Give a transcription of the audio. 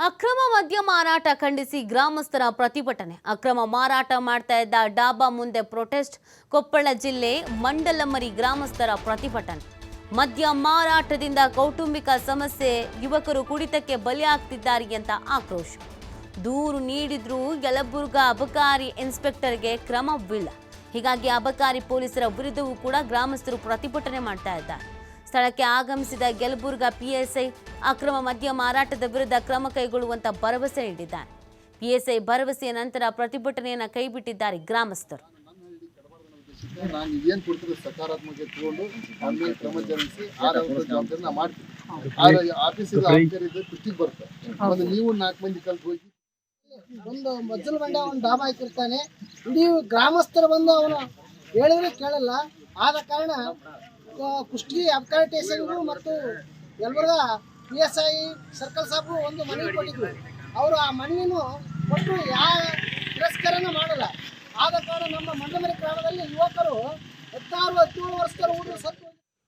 ಅಕ್ರಮ ಮದ್ಯ ಮಾರಾಟ ಖಂಡಿಸಿ ಗ್ರಾಮಸ್ಥರ ಪ್ರತಿಭಟನೆ. ಅಕ್ರಮ ಮಾರಾಟ ಮಾಡ್ತಾ ಇದ್ದ ಡಾಬಾ ಮುಂದೆ ಪ್ರೊಟೆಸ್ಟ್ ಕೊಪ್ಪಳ ಜಿಲ್ಲೆ ಮಂಡಲಮರಿ ಗ್ರಾಮಸ್ಥರ ಪ್ರತಿಭಟನೆ. ಮದ್ಯ ಮಾರಾಟದಿಂದ ಕೌಟುಂಬಿಕ ಸಮಸ್ಯೆ, ಯುವಕರು ಕುಡಿತಕ್ಕೆ ಬಲಿಯಾಗ್ತಿದ್ದಾರೆ ಅಂತ ಆಕ್ರೋಶ. ದೂರು ನೀಡಿದ್ರೂ ಯಲಬುರ್ಗ ಅಬಕಾರಿ ಇನ್ಸ್ಪೆಕ್ಟರ್ಗೆ ಕ್ರಮವಿಲ್ಲ. ಹೀಗಾಗಿ ಅಬಕಾರಿ ಪೊಲೀಸರ ವಿರುದ್ಧವೂ ಕೂಡ ಗ್ರಾಮಸ್ಥರು ಪ್ರತಿಭಟನೆ ಮಾಡ್ತಾ ಇದ್ದಾರೆ. ಸ್ಥಳಕ್ಕೆ ಆಗಮಿಸಿದ ಯಲಬುರ್ಗಾ ಪಿಎಸ್ಐ ಅಕ್ರಮ ಮದ್ಯ ಮಾರಾಟದ ವಿರುದ್ಧ ಕ್ರಮ ಕೈಗೊಳ್ಳುವಂತ ಭರವಸೆ ನೀಡಿದ್ದಾರೆ ಪಿಎಸ್ಐ ಭರವಸೆಯ ನಂತರ ಪ್ರತಿಭಟನೆಯನ್ನ ಕೈಬಿಟ್ಟಿದ್ದಾರೆ ಗ್ರಾಮಸ್ಥರು. ನಾನು ಏನ್ ಕೊಡ್ತೀರಿ ಸಕಾರಾತ್ಮಕ ತಗೊಂಡು ಅವ್ರ ಕ್ರಮ ಜರುಗಿಸಿ ಆರ ಜವಾಬ್ದಾರಿ ನಾ ಮಾಡ್ತೀನಿ. ಆರ ಆಫೀಸಿಗೆ ಅಧಿಕಾರಿ ಇದ್ರೆ ಕುತ್ತಿಗೆ ಬರುತ್ತೆ. ಒಂದು ನೀವು ನಾಲ್ಕು ಮಂದಿ ಕಲ್ತು ಹೋಗಿ. ಒಂದು ಮಜ್ಜಲ್ ಬಂಡೆ ಅವನು ಡಾಬಾ ಹಾಕಿರ್ತಾನೆ. ಇಡೀ ಗ್ರಾಮಸ್ಥರು ಬಂದು ಅವನು ಹೇಳಿದ್ರೆ ಕೇಳಲ್ಲ. ಆದ ಕಾರಣ ಕುಷ್ಟಿ ಅಬ್ಕಾರಿ ಮತ್ತು Yelburga P S I circle ಸಾಬು ಒಂದು ಮನವಿ ಕೊಟ್ಟಿದ್ರು. ಅವರು ಆ ಮನವಿನೂ ಕೊಟ್ಟು ಯಾವ ತಿರಸ್ಕಾರನೂ ಮಾಡಲ್ಲ. ಆದ ಕಾರಣ ನಮ್ಮ ಮಂಡಮರಿ ಗ್ರಾಮದಲ್ಲಿ ಯುವಕರು ಹತ್ತಾರು ಹದಿನೇಳು ವರ್ಷ